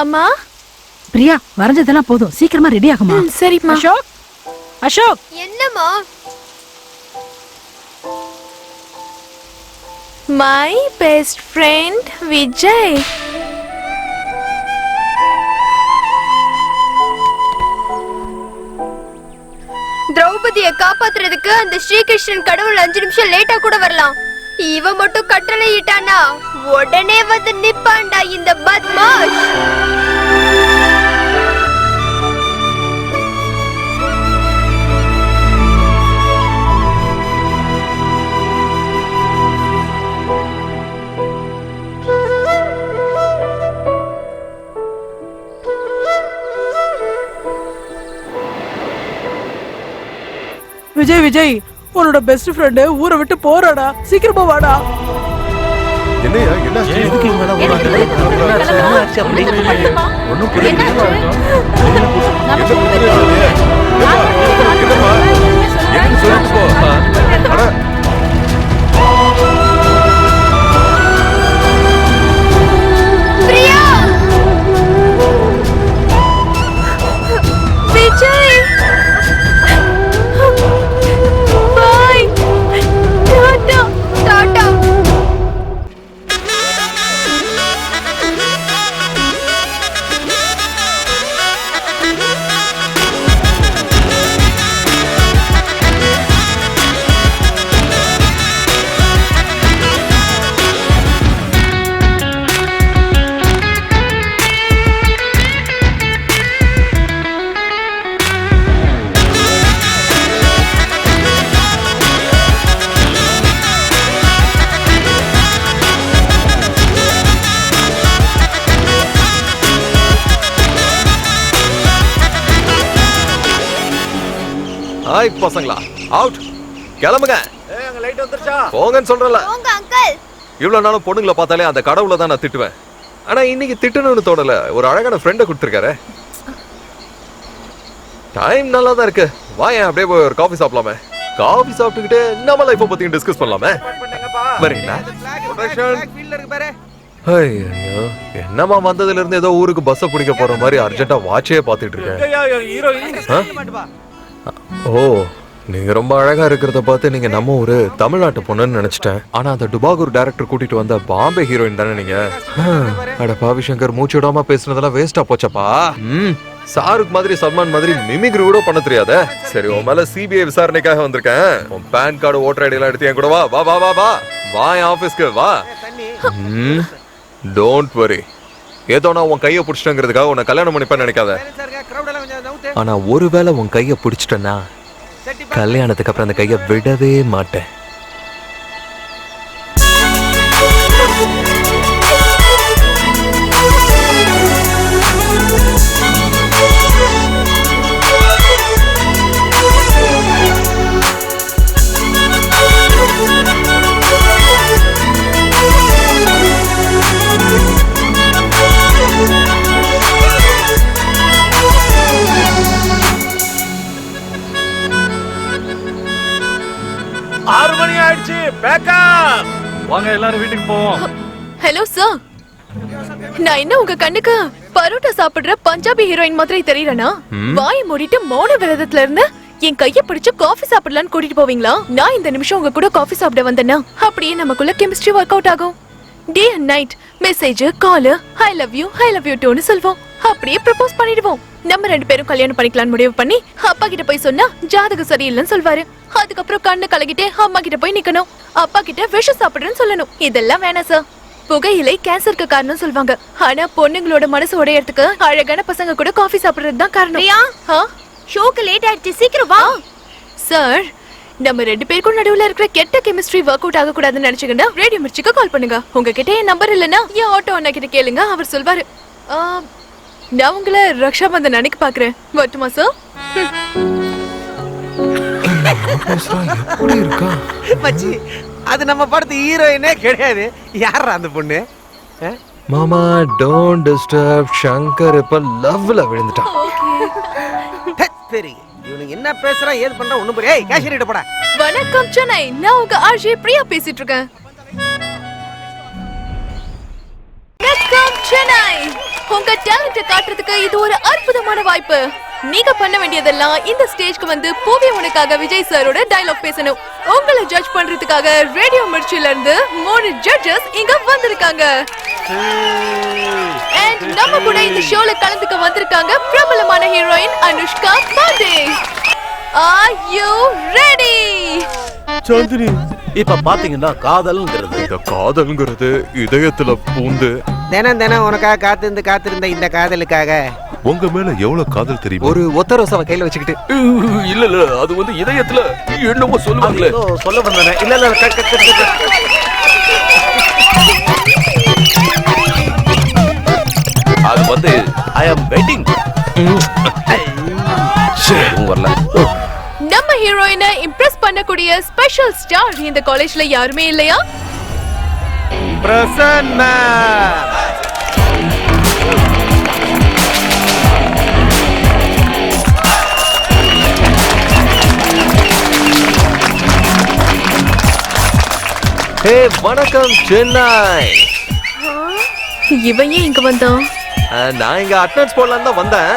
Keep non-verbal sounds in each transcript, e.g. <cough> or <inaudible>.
அம்மா? பிரியா வரைஞ்சதெல்லாம் போதும். சீக்கிரமா ரெடி ஆகுமா சரிம்மா. அசோக் அசோக். என்னம்மா? மை பெஸ்ட் ஃப்ரெண்ட் விஜய் திரௌபதிய காப்பாத்துறதுக்கு அந்த ஸ்ரீகிருஷ்ணன் கடவுள் அஞ்சு நிமிஷம் லேட்டா கூட வரலாம். இவ மட்டும் கட்டளையிட்டானா? உடனே வந்து நிப்பாண்டா இந்த பத்மாஷ்! விஜய் விஜய்! உன்னோட பெஸ்ட் ஃப்ரெண்டு ஊரை விட்டு போறாடா சீக்கிரமா வாடா என்னையா என்ன எதுக்கு இவங்க எல்லாம் ஓடுறாங்க? என்னன்னு ஹாய் பசங்களா? அவுட் கிளம்புங்க. போங்கன்னு சொல்றல இவ்வளவு நாளும் பொண்ணுங்களை பார்த்தாலே அந்த கடவுளை தான் நான் திட்டுவேன். ஆனா இன்னைக்கு திட்டணும்னு தோணல. ஒரு அழகான ஃப்ரெண்டை கொடுத்துருக்காரு. டைம் நல்லா தான் இருக்கு வாயேன் அப்படியே போய் ஒரு காஃபி சாப்பிடலாமே? காஃபி சாப்பிட்டுக்கிட்டு நம்ம லைஃப்பை பத்தியும் டிஸ்கஸ் பண்ணலாமே? வரீங்களா? ஐயோ என்னம்மா வந்ததுல இருந்து ஏதோ ஊருக்கு பஸ்ஸை பிடிக்க போற மாதிரி அர்ஜென்ட்டா வாட்சே பார்த்துட்டு இருக்கேன்? ஓ நீங்க ரொம்ப அழகா இருக்கிறத பார்த்து நீங்க நம்ம ஊரு தமிழ்நாட்டு பொண்ணுன்னு நினைச்சிட்டேன். ஆனா அந்த டுபாகூர் டைரக்டர் கூட்டிட்டு வந்த பாம்பே ஹீரோயின் தானே நீங்க? ஹம், அட பாவி சங்கர் மூச்சு விடாம பேசுனதெல்லாம் வேஸ்டா போச்சப்பா. ம். சாருக் மாதிரி சல்மான் மாதிரி மிமிக்ரி கூட பண்ண தெரியாத. சரி உன் மேல சிபிஐ விசாரணைக்காக வந்திருக்கேன். உன் பேன் கார்டு ஓட்டர் ஐடி எல்லாம் எடுத்து என் கூட வா. வா வா வா வா. வா என் ஆபீஸ்க்கு வா. ம். டோன்ட் வரி ஏதோ நான் உன் கையை பிடிச்சிட்டேங்கிறதுக்காக உன்னை கல்யாணம் பண்ணிப்பேன்னு நினைக்காத. ஆனால் ஒருவேளை உன் கையை பிடிச்சிட்டேன்னா கல்யாணத்துக்கு அப்புறம் அந்த கையை விடவே மாட்டேன். வாங்க எல்லாரும் வீட்டுக்கு போவோம். ஹலோ சார் நான் என்ன உங்க கண்ணுக்கு பரோட்டா சாப்பிடுற பஞ்சாபி ஹீரோயின் மாதிரி தெரியறனா? வாய் மூடிட்டு மௌன விரதத்துல இருந்து என் கைய பிடிச்சு காஃபி சாப்பிடலாம்னு கூட்டிட்டு போவீங்களா? நான் இந்த நிமிஷம் உங்க கூட காஃபி சாப்பிட வந்தேன்னா அப்படியே நமக்குள்ள கெமிஸ்ட்ரி ஒர்க் அவுட் ஆகும். Day and night message call I love you I love you டூன்னு சொல்வோம். அப்படியே ப்ரப்போஸ் பண்ணிடுவோம். நம்ம ரெண்டு பேரும் கல்யாணம் பண்ணிக்கலாம்னு முடிவு பண்ணி அப்பா கிட்ட போய் சொன்னா ஜாதகம் சரியில்லைன்னு சொல்வாரு. அதுக்கப்புறம் கண்ணு கலகிட்டே அம்மா கிட்ட போய் நிக்கணும். அப்பா கிட்ட விஷம் சாப்பிடுறேன்னு சொல்லணும். இதெல்லாம் வேணாம் சார் புகையிலை கேன்சருக்கு காரணம் சொல்வாங்க. ஆனா பொண்ணுங்களோட மனசு உடையறதுக்கு அழகான பசங்க கூட காஃபி சாப்பிடுறது தான் காரணம்? ஷோக்கு லேட் ஆயிடுச்சு சீக்கிரம் வா. சார் நம்ம ரெண்டு பேருக்கும் நடுவுல இருக்கிற கெட்ட கெமிஸ்ட்ரி ஒர்க் அவுட் ஆக கூடாதுன்னு நினைச்சீங்கன்னா ரேடியோ மிர்ச்சிக்கு கால் பண்ணுங்க. உங்ககிட்ட என் நம்பர் இல்லனா என் ஆட்டோ அண்ணா கிட்ட கேளுங்க அவர் சொல்வாரு. ஆ, நான் உங்களை ரக்ஷாபந்தன் அன்னைக்கு பாக்குறேன் வரட்டுமா சார் மச்சி அது நம்ம படத்து ஹீரோயினே கிடையாது. யாரா அந்த பொண்ணு? மாமா டோன்ட் டிஸ்டர்ப் சங்கர் இப்ப லவ்ல விழுந்துட்டான். சரி இவனுக்கு என்ன பேசுறான் ஏது பண்றான் ஒண்ணும் புரிய ஏய் கேஷியர் போடா. வணக்கம் சென்னை. நான் உங்க ஆர்ஜே பிரியா பேசிட்டு இருக்கேன். வணக்கம் சென்னை. உங்க டேலண்ட காட்டுறதுக்கு இது ஒரு அற்புதமான வாய்ப்பு. நீங்க பண்ண வேண்டியதெல்லாம் இந்த ஸ்டேஜ்க்கு வந்து பூவி உனக்காக விஜய் சாரோட டயலாக் பேசணும். உங்களை ஜட்ஜ் பண்றதுக்காக ரேடியோ மிர்ச்சில இருந்து மூணு ஜட்ஜஸ் இங்க வந்திருக்காங்க. அண்ட் நம்ம கூட இந்த ஷோல கலந்துக்க வந்திருக்காங்க பிரபலமான heroine Anushka Pandey. Are you ready Chandri. இப்ப பாத்தீங்கன்னா காதல்ங்கிறது. இந்த காதல்ங்கிறது இதயத்துல பூந்து. தினம் தினம் உனக்காக காத்திருந்து காத்திருந்த இந்த காதலுக்காக. உங்க மேல எவ்வளவு காதல் தெரியுமா? ஒரு ஒத்த ரோசாவை கையில வச்சுக்கிட்டு. இல்ல இல்ல அது வந்து இதயத்துல என்னமோ சொல்லுவாங்களே. சொல்ல வந்தேன். இல்ல இல்ல வந்து ஐ அம் வெயிட்டிங் வரல. நம்ம ஹீரோயினை இம்ப்ரெஸ் பண்ணக்கூடிய ஸ்பெஷல் ஸ்டார் இந்த காலேஜ்ல யாருமே இல்லையா? பிரசன்னா. ஹே வணக்கம் சென்னை. இவன் ஏன் இங்க வந்தான்? நான் இங்க அட்டனன்ஸ் போடலாம் தான் வந்தேன்.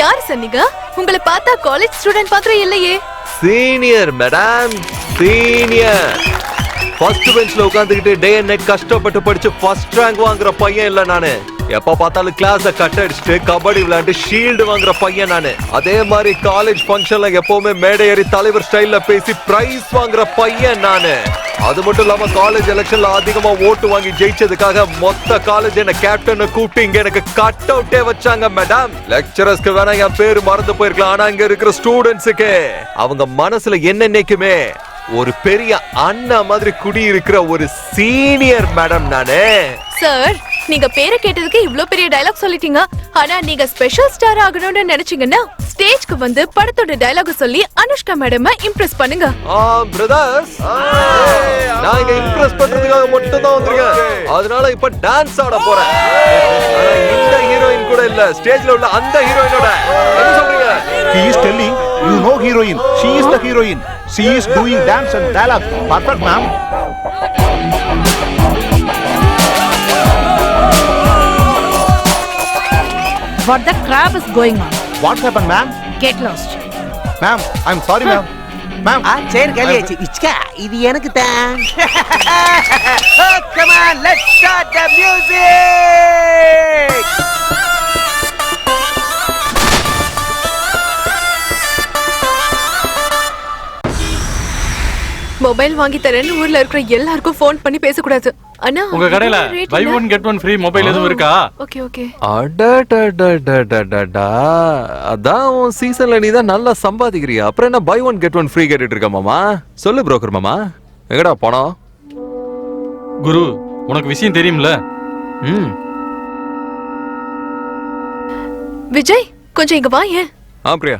யார் சொன்னீங்க? உங்களை பார்த்தா காலேஜ் ஸ்டூடெண்ட் பாத்திரம் இல்லையே. சீனியர் மேடம் சீனியர் ஃபர்ஸ்ட் பெஞ்ச்ல உட்காந்துக்கிட்டு டே அண்ட் நைட் கஷ்டப்பட்டு படிச்சு ஃபர்ஸ்ட் ரேங்க் வாங்குற பையன் இல்ல நானு. எப்ப பார்த்தாலும் கிளாஸ கட் அடிச்சுட்டு கபடி விளையாண்டு ஷீல்டு வாங்குற பையன் நானு. அதே மாதிரி காலேஜ் ஃபங்க்ஷன்ல எப்பவுமே மேடை ஏறி தலைவர் ஸ்டைல்ல பேசி பிரைஸ் வாங்குற பையன் நானு. அது மட்டும் இல்லாம காலேஜ் எலெக்ஷன்ல அதிகமா ஓட்டு வாங்கி ஜெயிச்சதுக்காக மொத்த காலேஜ் என்ன கேப்டன் கூப்பிட்டு இங்க எனக்கு கட் அவுட்டே வச்சாங்க மேடம் லெக்சரர்ஸ்க்கு வேணா என் பேரு மறந்து போயிருக்கலாம். ஆனா இங்க இருக்கிற ஸ்டூடெண்ட்ஸுக்கு அவங்க மனசுல என்னென்னைக்குமே ஒரு பெரிய அண்ணா மாதிரி குடி இருக்கிற ஒரு சீனியர் மேடம் நானு. சார் நீங்க பேரை கேட்டதுக்கு இவ்ளோ பெரிய டயலாக் சொல்லிட்டீங்க. ஆனா நீங்க ஸ்பெஷல் ஸ்டார் ஆகணும்னு நினைச்சீங்கன்னா ஸ்டேஜ்க்கு வந்து படத்தோட டயலாக் சொல்லி அனுஷ்கா மேடம் இம்ப்ரெஸ் பண்ணுங்க. பிரதர்ஸ் நான் இங்க இம்ப்ரெஸ் பண்றதுக்காக மட்டும் தான் வந்திருக்கேன் அதனால இப்ப டான்ஸ் ஆட போறேன். இந்த ஹீரோயின் கூட இல்ல. ஸ்டேஜ்ல உள்ள அந்த ஹீரோயினோட என்ன சொல்றீங்க? He is telling you know heroine. She is the heroine. She is doing dance and dialogue. Perfect, ma'am. What the crap is going on? What happened, ma'am? Get lost. Ma'am, I'm sorry, ma'am. Ma'am, ஆ சரி காலியாச்சு இச்கா இது எனக்கு தான் come on let's start the music mobile வாங்கி தரேன்னு ஊர்ல இருக்கிற எல்லாருக்கும் ஃபோன் பண்ணி பேசக்கூடாது. அண்ணா உங்க கடையில buy one get one free mobile எதுவும் இருக்கா? Okay okay. அடடடடடடடா. அதான் உன் சீசன்ல நீ தான் நல்லா சம்பாதிக்கிறியா? அப்புறம் என்ன buy one get one free கேட்டுட்டு இருக்க மாமா? சொல்லு புரோக்கர் மாமா. எங்கடா பணம் குரு உனக்கு விஷயம் தெரியும்ல? ம். விஜய் கொஞ்சம் இங்க வா ஏன்? ஆ பிரியா.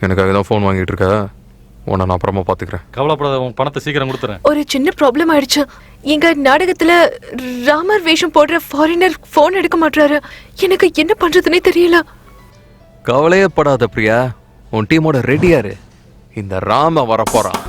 எனக்காக தான் ஃபோன் வாங்கிட்டு இருக்க. உன்னை நான் அப்புறமா பார்த்துக்கிறேன் கவலைப்படாத உன் பணத்தை சீக்கிரம் கொடுத்துறேன். ஒரு சின்ன ப்ராப்ளம் ஆயிடுச்சு. எங்க நாடகத்துல ராமர் வேஷம் போடுற ஃபாரினர் ஃபோன் எடுக்க மாட்டாரு எனக்கு என்ன பண்றதுனே தெரியல. கவலையே படாத பிரியா. உன் டீமோட ரெடியாரு இந்த ராம வரப்போறான்.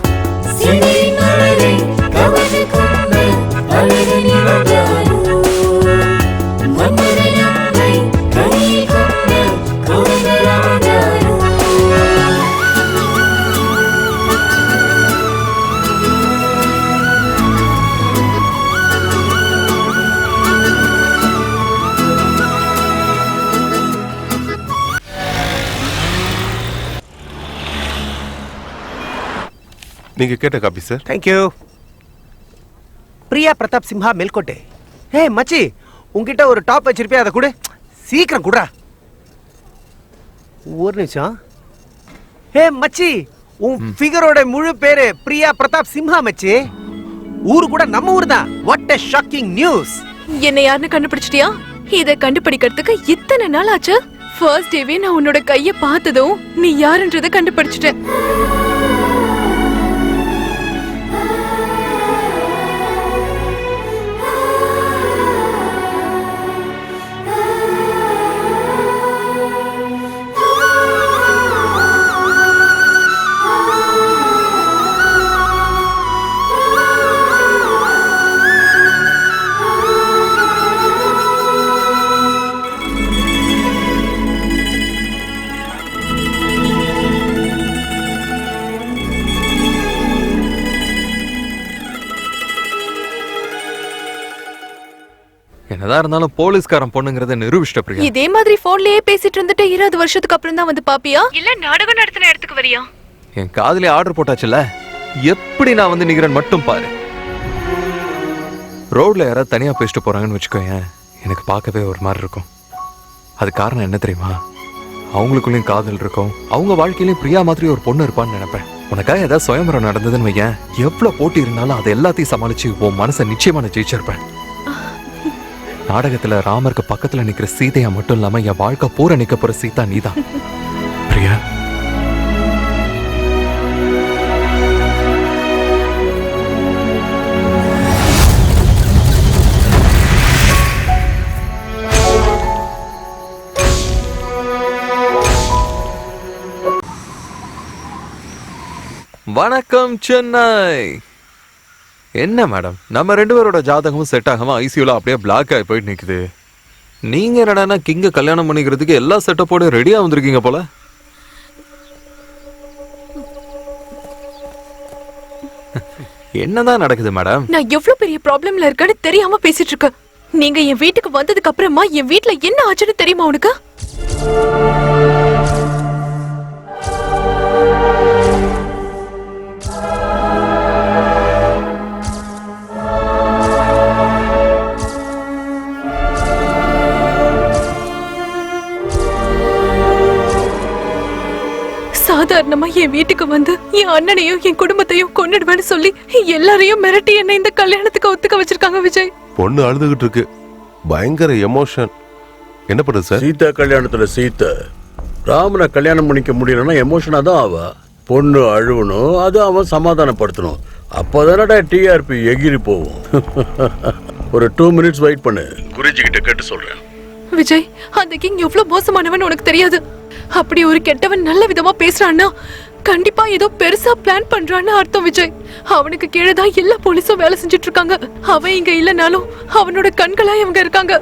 நீங்க கேட்ட coffee sir thank you Priya Prathap Simha Melkote. Hey மச்சி உன்கிட்ட ஒரு டாப் வச்சிருப்பியா? அதை கொடு. சீக்கிரம் குடுறா. ஒரு நிமிஷம். ஹே மச்சி உன் ஃபிகரோட முழு பேரு பிரியா பிரதாப் சிம்ஹா மச்சி. ஊரு கூட நம்ம ஊர் தான். வாட் a ஷாக்கிங் நியூஸ் என்ன யாருன்னு கண்டுபிடிச்சிட்டியா? இத கண்டுபிடிக்கிறதுக்கு இத்தனை நாள் ஆச்சு. ஃபர்ஸ்ட் டேவே நான் உன்னோட கைய பார்த்ததும் நீ யாருன்றதை கண்டுபிடிச்சிட்டேன். என்னதான் இருந்தாலும் போலீஸ்காரன் பொண்ணுங்கிறத நிரூபிச்சிட்ட பிரியா. இதே மாதிரி போன்லயே பேசிட்டு இருந்துட்டு இருபது வருஷத்துக்கு அப்புறம் தான் வந்து பாப்பியா? இல்ல நாடகம் நடத்தின இடத்துக்கு வரியா? என் காதுலயே ஆர்டர் போட்டாச்சுல எப்படி நான் வந்து நிக்கிறேன் மட்டும் பாரு. ரோட்ல யாராவது தனியா பேசிட்டு போறாங்கன்னு வச்சுக்கோயேன் எனக்கு பார்க்கவே ஒரு மாதிரி இருக்கும். அது காரணம் என்ன தெரியுமா? அவங்களுக்குள்ளேயும் காதல் இருக்கும். அவங்க வாழ்க்கையிலயும் பிரியா மாதிரி ஒரு பொண்ணு இருப்பான்னு நினைப்பேன். உனக்காக ஏதாவது சுயம்பரம் நடந்ததுன்னு வையேன். எவ்வளவு போட்டி இருந்தாலும் அதை எல்லாத்தையும் சமாளிச்சு உன் மனசை நிச்சயமா நான் ஜெயிச்சிருப்பேன். நாடகத்துல ராமருக்கு பக்கத்துல நிக்கிற சீதையா மட்டும் இல்லாம என் வாழ்க்கை பூரா நிக்க போற சீதா நீதான். பிரியா? வணக்கம் சென்னை. என்ன மேடம்? நம்ம ரெண்டு பேரோட ஜாதகமும் செட் ஆகாமல் ஐசியூவில் அப்படியே பிளாக் ஆகி போயிட்டு நிற்குது நீங்கள் என்னடான்னா கிங்கை கல்யாணம் பண்ணிக்கிறதுக்கு எல்லா செட்டப்போட ரெடியாக வந்திருக்கீங்க போல? என்னதான் நடக்குது மேடம்? நான் எவ்வளவு பெரிய ப்ராப்ளம்ல இருக்கேன்னு தெரியாம பேசிட்டு இருக்க நீங்க என் வீட்டுக்கு வந்ததுக்கு அப்புறமா என் வீட்ல என்ன ஆச்சுன்னு தெரியுமா உனக்கு? சாதாரணமா என் வீட்டுக்கு வந்து என் அண்ணனையும் என் குடும்பத்தையும் கொன்னுடுவேன்னு சொல்லி எல்லாரையும் மிரட்டி என்ன இந்த கல்யாணத்துக்கு ஒத்துக்க வச்சிருக்காங்க விஜய். பொண்ணு அழுதுகிட்டு இருக்கு. பயங்கர எமோஷன் என்ன பண்ணுறது சார்? சீதா கல்யாணத்துல சீத்தை ராமனை கல்யாணம் பண்ணிக்க முடியலன்னா எமோஷனா தான் ஆவா. பொண்ணு அழுவணும் அது அவன் சமாதானப்படுத்தணும். அப்போதானடா டிஆர்பி எகிரி போகும். <laughs> ஒரு டூ மினிட்ஸ் வெயிட் பண்ணு. குருஜி கிட்ட கேட்டு சொல்றேன். விஜய் அந்த கிங் எவ்வளவு மோசமானவன் உனக்கு தெரியாது. அப்படி ஒரு கெட்டவன் நல்ல விதமா பேசுறான்னா கண்டிப்பா ஏதோ பெருசா பிளான் பண்றான்னு அர்த்தம் விஜய். அவனுக்கு கீழே தான் எல்லா போலீஸும் வேலை செஞ்சுட்டு இருக்காங்க அவன் இங்க இல்லனாலும் அவனோட கண்களா இவங்க இருக்காங்க.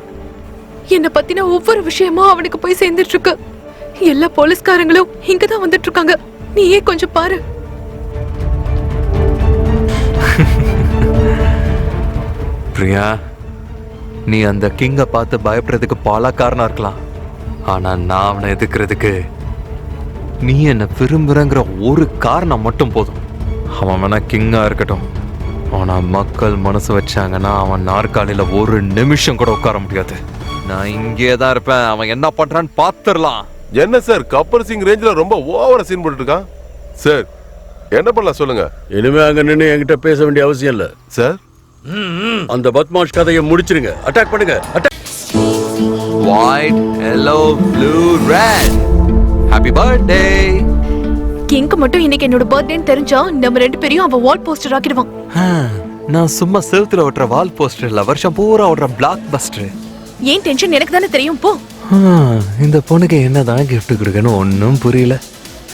என்ன பத்தின ஒவ்வொரு விஷயமும் அவனுக்கு போய் சேர்ந்துட்டு இருக்கு எல்லா போலீஸ்காரங்களும் இங்க தான் வந்துட்டு இருக்காங்க நீயே கொஞ்சம் பாரு. பிரியா நீ அந்த கிங்க பார்த்து பயப்படுறதுக்கு பல காரணம் இருக்கலாம். ஆனா நான் அவனை எதுக்குறதுக்கு நீ என்ன விரும்புறங்கிற ஒரு காரணம் மட்டும் போதும். அவன் வேணா கிங்கா இருக்கட்டும். ஆனா மக்கள் மனசு வச்சாங்கன்னா அவன் நாற்காலியில ஒரு நிமிஷம் கூட உட்கார முடியாது. நான் இங்கே தான் இருப்பேன். அவன் என்ன பண்றான்னு பார்த்துடலாம். என்ன சார் கப்பர் சிங் ரேஞ்சில் ரொம்ப ஓவரா சீன் போட்டுட்டு இருக்கான் சார் என்ன பண்ணலாம் சொல்லுங்க. இனிமே அங்க நின்று என்கிட்ட பேச வேண்டிய அவசியம் இல்ல. சார் அந்த பத்மாஷ் கதையை முடிச்சிருங்க. அட்டாக் பண்ணுங்க. Attack white yellow blue red happy birthday கிங்க்கு மட்டும் இன்னைக்கு என்னோட பர்த்டேன்னு தெரிஞ்சா நம்ம ரெண்டு பேரையும் அவன் வால் போஸ்டர் ஆக்கிடுவான். நான் சும்மா செவுத்துல ஓட்டுற வால் போஸ்டர் இல்ல வருஷம் பூரா ஓடுற பிளாக் பஸ்டர் ஏன் டென்ஷன் எனக்கு தானே தெரியும் போ. இந்த பொண்ணுக்கு என்னதான் gift கொடுக்கணும் ஒன்றும் புரியல.